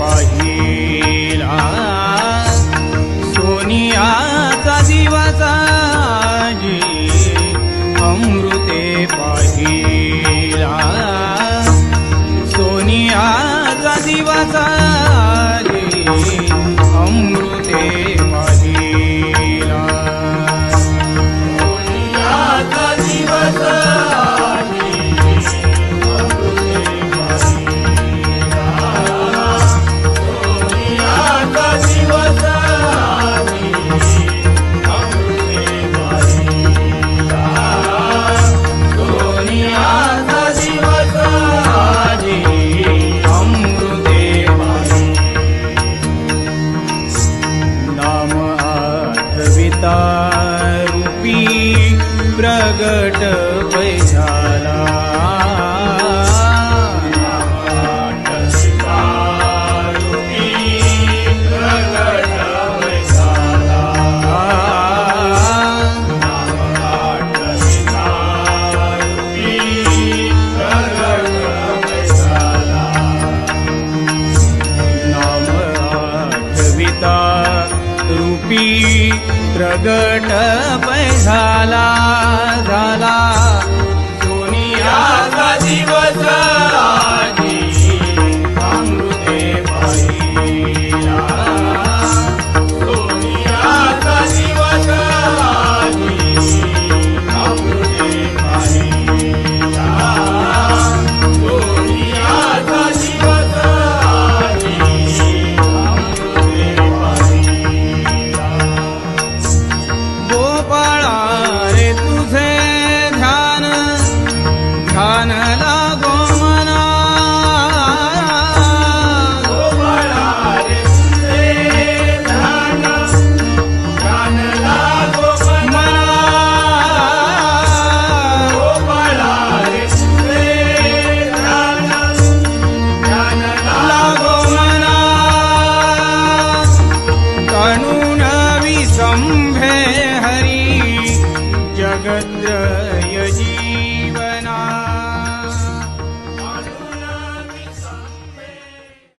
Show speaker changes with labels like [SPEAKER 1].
[SPEAKER 1] पाहिला. सोनियाचा दिवाचा जी अमृते पाहिला. सोनियाचा दिवाचा री प्रगट पैसा रूपी प्रगट झाला हरि जगद्